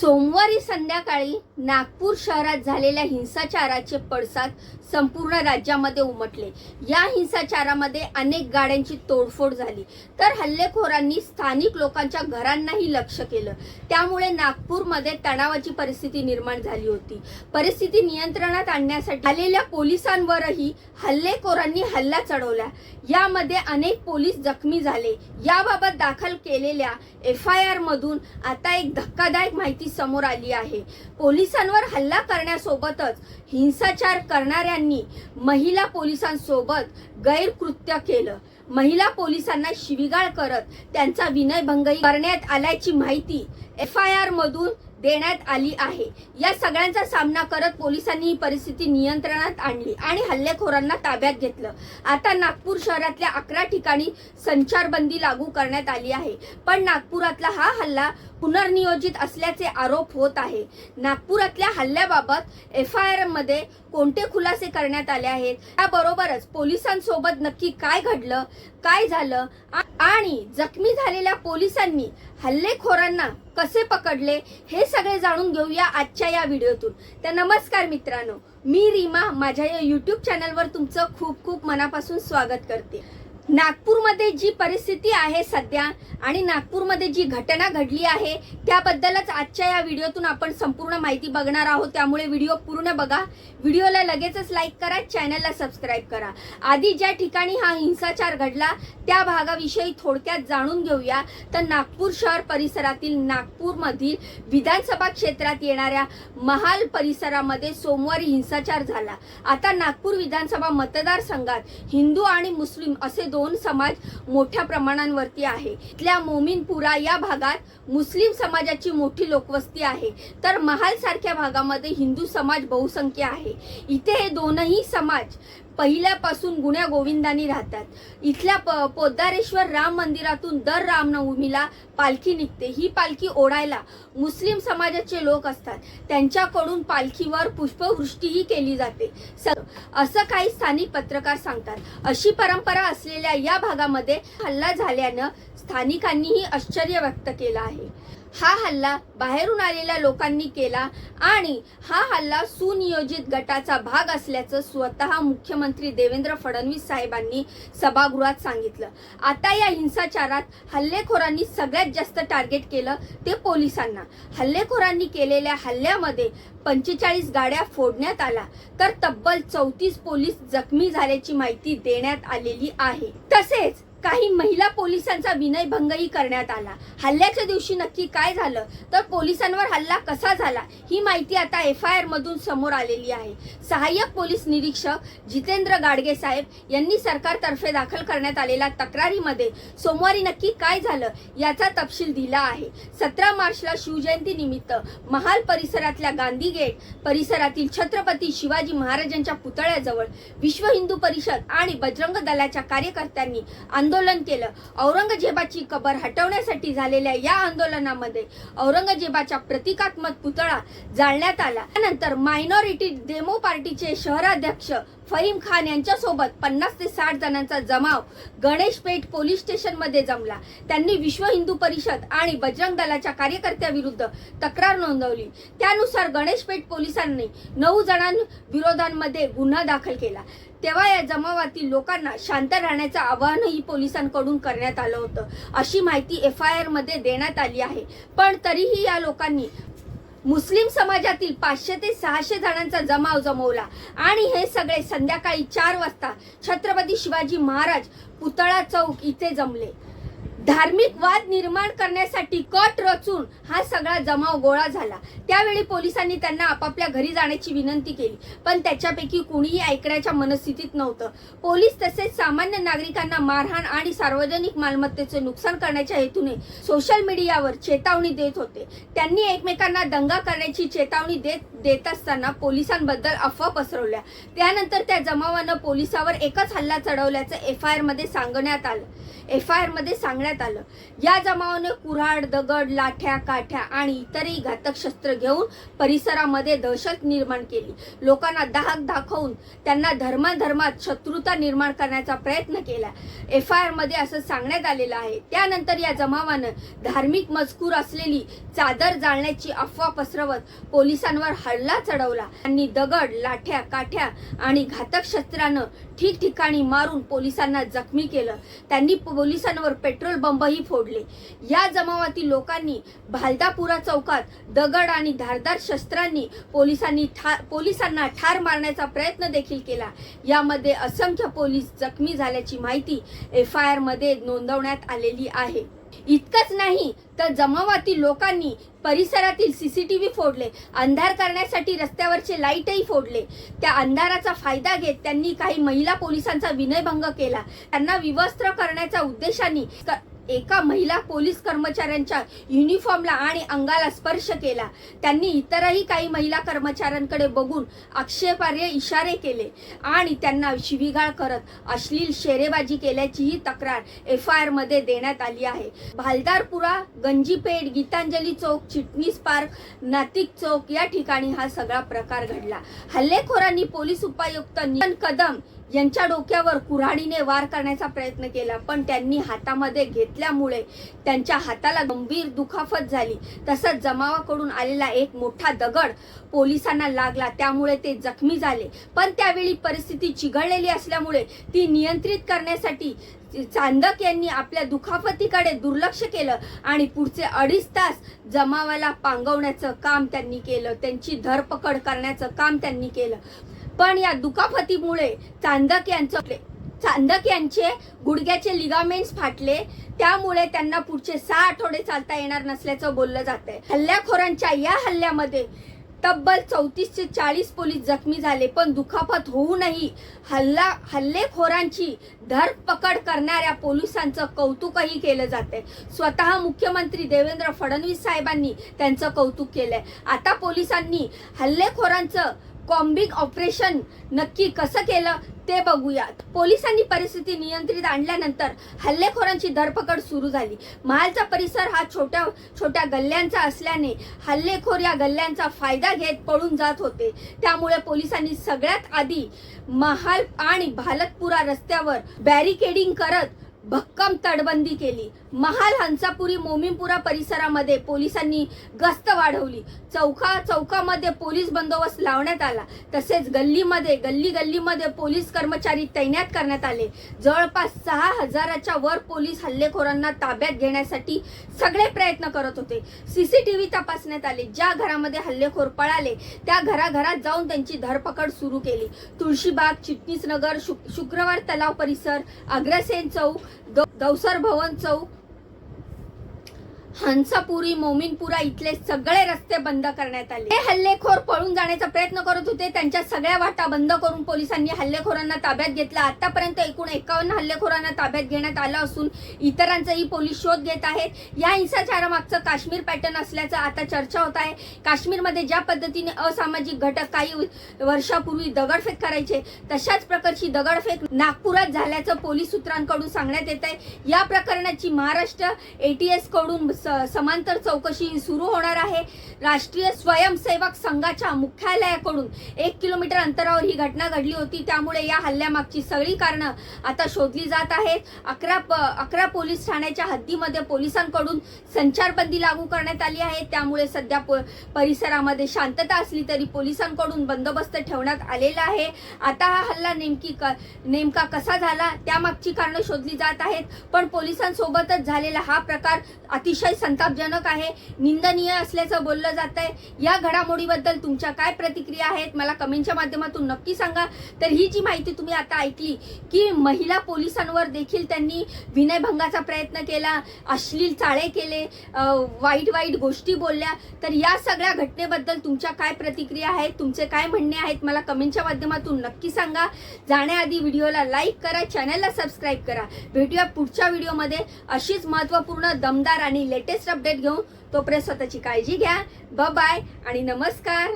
सोमवारी संध्याकाळी नागपूर शहरात झालेल्या हिंसाचाराचे पडसाद संपूर्ण राज्यामध्ये उमटले. या हिंसाचारामध्ये अनेक गाड्यांची तोडफोड झाली. तर हल्लेखोरांनी स्थानिक लोकांच्या घरांनाही लक्ष केलं. त्यामुळे नागपूरमध्ये तणावाची परिस्थिती निर्माण झाली होती. परिस्थिती नियंत्रणात आणण्यासाठी आलेल्या पोलिसांवरही हल्लेखोरांनी हल्ला चढवला. यामध्ये अनेक पोलीस जखमी झाले. याबाबत दाखल केलेल्या एफ आय आर मधून आता एक धक्कादायक माहिती समोर आली आहे. पोलिसांवर हल्ला करण्यासोबतच हिंसाचार करणाऱ्यांनी महिला पोलिसांसोबत गैरकृत्य केलं. महिला पोलिसांना शिविगाळ करत त्यांचा विनयभंगही करण्यात आल्याची माहिती एफ आय आर मधून देण्यात आली आहे. या सगळ्यांचा सामना करत पोलिसांनी ही परिस्थिती नियंत्रणात आणली आणि हल्लेखोरांना ताब्यात घेतलं. आता नागपूर शहरातल्या अकरा ठिकाणी संचारबंदी लागू करण्यात आली आहे. पण नागपुरातला हा हल्ला पुनर्नियोजित असल्याचे आरोप होत आहे. नागपुरातल्या हल्ल्याबाबत एफ आय आरमध्ये कोणते खुलासे करण्यात आले आहेत? त्याबरोबरच पोलिसांसोबत नक्की काय घडलं? काय झालं? आणि जखमी झालेल्या पोलिसांनी हल्लेखोरांना कसे पकडले? हे सगळे जाणून घेऊया आजच्या या व्हिडिओतून. तर नमस्कार मित्रांनो मी रीमा. माझ्या या युट्यूब चॅनलवर तुमचं खूप खूप मनापासून स्वागत करते. नागपूरमध्ये जी परिस्थिती आहे सध्या आणि नागपूरमध्ये जी घटना घडली आहे त्याबद्दलच आजच्या या व्हिडिओतून आपण संपूर्ण माहिती बघणार आहोत. त्यामुळे व्हिडिओ पूर्ण बघा. व्हिडिओला लगेचच लाईक करा चॅनलला सबस्क्राईब करा. आधी ज्या ठिकाणी हा हिंसाचार घडला त्या भागाविषयी थोडक्यात जाणून घेऊया. तर नागपूर शहर परिसरातील नागपूरमधील विधानसभा क्षेत्रात येणाऱ्या महाल परिसरामध्ये सोमवारी हिंसाचार झाला. आता नागपूर विधानसभा मतदारसंघात हिंदू आणि मुस्लिम असे दोन दोन समाज मोठ्या प्रमाणांवरती आहे. इथल्या मोमीनपुरा या भागात मुस्लिम समाजाची मोठी लोकवस्ती आहे. तर महाल सारख्या भागामध्ये हिंदू समाज बहुसंख्य आहे. इथे हे दोनही समाज पहिल्यापासून गुण्या गोविंदानी राहतात. इथल्या प- पोद्दारेश्वर राम मंदिरातून दर रामनवमीला पालखी निघते. ही पालखी ओढायला मुस्लिम समाजाचे लोक असतात. त्यांच्याकडून पालखीवर पुष्पवृष्टीही केली जाते. असं काही स्थानिक पत्रकार सांगतात. अशी परंपरा असलेल्या या भागामध्ये हल्ला झाल्यानं स्थानिकांनीही आश्चर्य व्यक्त केलं आहे. हा हल्ला बाहेरून आलेल्या लोकांनी केला आणि हा हल्ला सुनियोजित गटाचा भाग असल्याचं स्वतः मुख्यमंत्री देवेंद्र फडणवीस साहेबांनी सभागृहात सांगितलं. आता या हिंसाचारात हल्लेखोरांनी सगळ्यात जास्त टार्गेट केलं ते पोलिसांना. हल्लेखोरांनी केलेल्या हल्ल्यामध्ये पंचेचाळीस गाड्या फोडण्यात आल्या तर तब्बल चौतीस पोलीस जखमी झाल्याची माहिती देण्यात आलेली आहे. तसेच काही महिला पोलिसांचा विनयभंगही करण्यात आला. हल्ल्याच्या दिवशी नक्की काय झालं? तर पोलिसांवर हल्ला कसा झाला? ही माहिती आता एफ आय आर मधून समोर आलेली आहे. सहाय्यक पोलीस निरीक्षक जितेंद्र गाडगे साहेब यांनी सरकारतर्फे दाखल करण्यात आलेल्या तक्रारीमध्ये सोमवारी नक्की काय झालं याचा तपशील दिला आहे. सतरा मार्चला शिवजयंती निमित्त महाल परिसरातल्या गांधी गेट परिसरातील छत्रपती शिवाजी महाराजांच्या पुतळ्याजवळ विश्व हिंदू परिषद आणि बजरंग दलाच्या कार्यकर्त्यांनी आंदोलन आंदोलन केलं. औरंगजेबाची कबर हटवण्यासाठी झालेल्या या आंदोलनामध्ये औरंगजेबाच्या प्रतिकात्मक पुतळा जाळण्यात आला. त्यानंतर मायनॉरिटी डेमो पार्टीचे शहराध्यक्ष फहीम खान यांच्यासोबत पन्नास ते साठ जणांचा जमाव गणेशपेठ पोलीस स्टेशनमध्ये जमला. त्यांनी विश्व हिंदू परिषद आणि बजरंग दलाच्या कार्यकर्त्याविरुद्ध तक्रार नोंदवली. त्यानुसार गणेशपेठ पोलिसांनी नऊ जणांविरोधांमध्ये गुन्हा दाखल केला. तेव्हा या जमावातील लोकांना शांत राहण्याचं आवाहनही पोलिसांकडून करण्यात आलं होतं. अशी माहिती एफ आय आरमध्ये देण्यात आली आहे. पण तरीही या लोकांनी मुस्लिम समाजातील पाचशे ते सहाशे जणांचा जमाव जमवला. आणि हे सगळे संध्याकाळी चार वाजता छत्रपती शिवाजी महाराज पुतळा चौक इथे जमले. धार्मिक वाद निर्माण करण्यासाठी कट रचून हा सगळा जमाव गोळा झाला. त्यावेळी पोलिसांनी त्यांना आपापल्या घरी जाण्याची विनंती केली पण त्याच्यापैकी कुणीही ऐकण्याच्या मनस्थितीत नव्हतं. पोलीस तसेच सामान्य नागरिकांना मारहाण आणि सार्वजनिक मालमत्तेचे नुकसान करण्याच्या हेतूने सोशल मीडियावर चेतावणी देत होते. त्यांनी एकमेकांना दंगा करण्याची चेतावणी देत देत असताना पोलिसांबद्दल अफवा पसरवल्या. त्यानंतर त्या जमावानं पोलिसावर एकच हल्ला चढवल्याचं एफ आय आरमध्ये सांगण्यात आलं. एफ आय आरमध्ये सांगण्यात आलं. या जमावाने कुऱ्हाड दगड लाठ्या काठ्या आणि इतरही घातक शस्त्र घेऊन परिसरामध्ये दहशत निर्माण केली. लोकांना दाहक दाखवून त्यांना धर्माधर्मात शत्रुता निर्माण करण्याचा प्रयत्न केला. एफ आय आरमध्ये असं सांगण्यात आलेलं आहे. त्यानंतर या जमावानं धार्मिक मजकूर असलेली चादर जाळण्याची अफवा पसरवत पोलिसांवर हल्ला चढवला. त्यांनी दगड लाठ्या काठ्या आणि घातक शस्त्रानं ठिकठिकाणी मारून पोलिसांना जखमी केलं. त्यांनी पोलिसांवर पेट्रोल बंबही फोडले. या जमावातील लोकांनी भालदापुरा चौकात दगड आणि धारदार शस्त्रांनी पोलिसांनी ठा पोलिसांना ठार मारण्याचा प्रयत्न देखील केला. यामध्ये असंख्य पोलीस जखमी झाल्याची माहिती एफ आय आरमध्ये नोंदवण्यात आलेली आहे. इतकंच नाही तर जमावातील लोकांनी परिसरातील सीसीटीव्ही फोडले अंधार करण्यासाठी रस्त्यावरचे लाईटही फोडले. त्या अंधाराचा फायदा घेत त्यांनी काही महिला पोलिसांचा विनयभंग केला. त्यांना विवस्त्र करण्याच्या उद्देशाने एका महिला पोलीस कर्मचाऱ्यांच्या युनिफॉर्मला आणि अंगाला स्पर्श केला. त्यांनी इतरही काही महिला कर्मचाऱ्यांकडे बघून आक्षेपार्ह इशारे केले आणि त्यांना शिवीगाळ करत अश्लील शेरेबाजी केल्याचीही तक्रार एफ आय आरमध्ये देण्यात आली आहे. भालदारपुरा गंजीपेठ गीतांजली चौक चिटणीस पार्क नातिक चौक या ठिकाणी हा सगळा प्रकार घडला. हल्लेखोरांनी पोलीस उपायुक्त नियन कदम यांच्या डोक्यावर कुऱ्हाडीने वार करण्याचा प्रयत्न केला पण त्यांनी हातामध्ये घेतल्यामुळे त्यांच्या हाताला गंभीर दुखापत झाली. तसंच जमावाकडून आलेला एक मोठा दगड पोलिसांना लागला त्यामुळे ते जखमी झाले. पण त्यावेळी परिस्थिती चिघळलेली असल्यामुळे ती नियंत्रित करण्यासाठी चांदक यांनी आपल्या दुखापतीकडे दुर्लक्ष केलं आणि पुढचे अडीच तास जमावाला पांगवण्याचं काम त्यांनी केलं. त्यांची धरपकड करण्याचं काम त्यांनी केलं. पण या दुखापतीमुळे चांदक यांचं चांदक यांचे गुडघ्याचे लिगामेंट्स फाटले. त्यामुळे त्यांना पुढचे सहा आठवडे चालता येणार नसल्याचं बोललं जात आहे हल्ल्याखोरांच्या या हल्ल्यामध्ये तब्बल चौतीस ते चाळीस पोलीस जखमी झाले पण दुखापत होऊनही हल्ला हल्लेखोरांची धरपकड करणाऱ्या पोलिसांचं कौतुकही केलं जाते स्वतः मुख्यमंत्री देवेंद्र फडणवीस साहेबांनी त्यांचं कौतुक केलंय. आता पोलिसांनी हल्लेखोरांचं बॉम्बिंग ऑपरेशन नक्की कसं केलं ते बघूयात. पोलिसांनी परिस्थिती नियंत्रित आणल्यानंतर हल्लेखोरांची धरपकड सुरू झाली. महालचा परिसर हा छोट्या छोट्या गल्ल्यांचा असल्याने हल्लेखोर या गल्ल्यांचा फायदा घेत पळून जात होते. त्यामुळे पोलिसांनी सगळ्यात आधी महाल आणि भालतपुरा रस्त्यावर बॅरिकेडिंग करत भक्कम तडबंदी केली. महाल हंसापुरी मोमीनपुरा परिसरामध्ये पोलिसांनी गस्त वाढवली. चौका चौकामध्ये पोलीस बंदोबस्त लावण्यात आला. तसेच गल्लीमध्ये गल्ली गल्लीमध्ये पोलीस कर्मचारी तैनात करण्यात आले. जवळपास सहा हजाराच्या वर पोलीस हल्लेखोरांना ताब्यात घेण्यासाठी सगळे प्रयत्न करत होते. सीसीटीव्ही तपासण्यात आले. ज्या घरामध्ये हल्लेखोर पळाले त्या घराघरात जाऊन त्यांची धरपकड सुरू केली. तुळशीबाग चिटणीसनगर शुक शुक्रवार तलाव परिसर अग्रसेन चौक दौसर भवन चौक हंसापुरी मोमीनपुरा इथले सगळे रस्ते बंद करण्यात आले. हे हल्लेखोर पळून जाण्याचा प्रयत्न करत होते. त्यांच्या सगळ्या वाटा बंद करून पोलिसांनी हल्लेखोरांना ताब्यात घेतला. आतापर्यंत एकूण एकावन्न हल्लेखोरांना ताब्यात घेण्यात आलं असून इतरांचाही पोलीस शोध घेत आहेत. या हिंसाचारामागचं काश्मीर पॅटर्न असल्याचं आता चर्चा होत आहे. काश्मीरमध्ये ज्या पद्धतीने असामाजिक घटक काही वर्षापूर्वी दगडफेक करायचे तशाच प्रकारची दगडफेक नागपुरात झाल्याचं पोलीस सूत्रांकडून सांगण्यात येत आहे या प्रकरणाची महाराष्ट्र एटीएसकडून समांतर चौकशी सुरू होणार आहे. राष्ट्रीय स्वयंसेवक संघाच्या मुख्यालयाकडून एक किलोमीटर अंतरावर ही घटना घडली होती. त्यामुळे या हल्ल्यामागची सगळी कारणं आता शोधली जात आहेत. अकरा प- अकरा पोलीस ठाण्याच्या हद्दीमध्ये पोलिसांकडून संचारबंदी लागू करण्यात आली आहे. त्यामुळे सध्या पो- परिसरामध्ये शांतता असली तरी पोलिसांकडून बंदोबस्त ठेवण्यात आलेला आहे. आता हा हल्ला नेमकी क- नेमका कसा झाला? त्यामागची कारणं शोधली जात आहेत. पण पोलिसांसोबतच झालेला हा प्रकार अतिशय संतापजनक आहे निंदनीय असल्याचं बोललं जात आहे या घडामोडीबद्दल तुमच्या काय प्रतिक्रिया आहेत मला कमेंटच्या माध्यमातून नक्की सांगा. तर ही जी माहिती तुम्ही आता ऐकली की महिला पोलिसांवर देखील त्यांनी विनयभंगाचा प्रयत्न केला अश्लील चाळे केले वाईट वाईट गोष्टी बोलल्या तर या सगळ्या घटनेबद्दल तुमच्या काय प्रतिक्रिया आहेत तुमचे काय म्हणणे आहेत मला कमेंटच्या माध्यमातून नक्की सांगा. जाण्याआधी व्हिडिओला लाईक करा चॅनलला सबस्क्राईब करा. भेटूया पुढच्या व्हिडिओमध्ये. अशीच महत्त्वपूर्ण दमदार आणि लेटेस्ट अपडेट घेऊन तोपर्यंत स्वतःची काळजी घ्या. ब बाय आणि नमस्कार.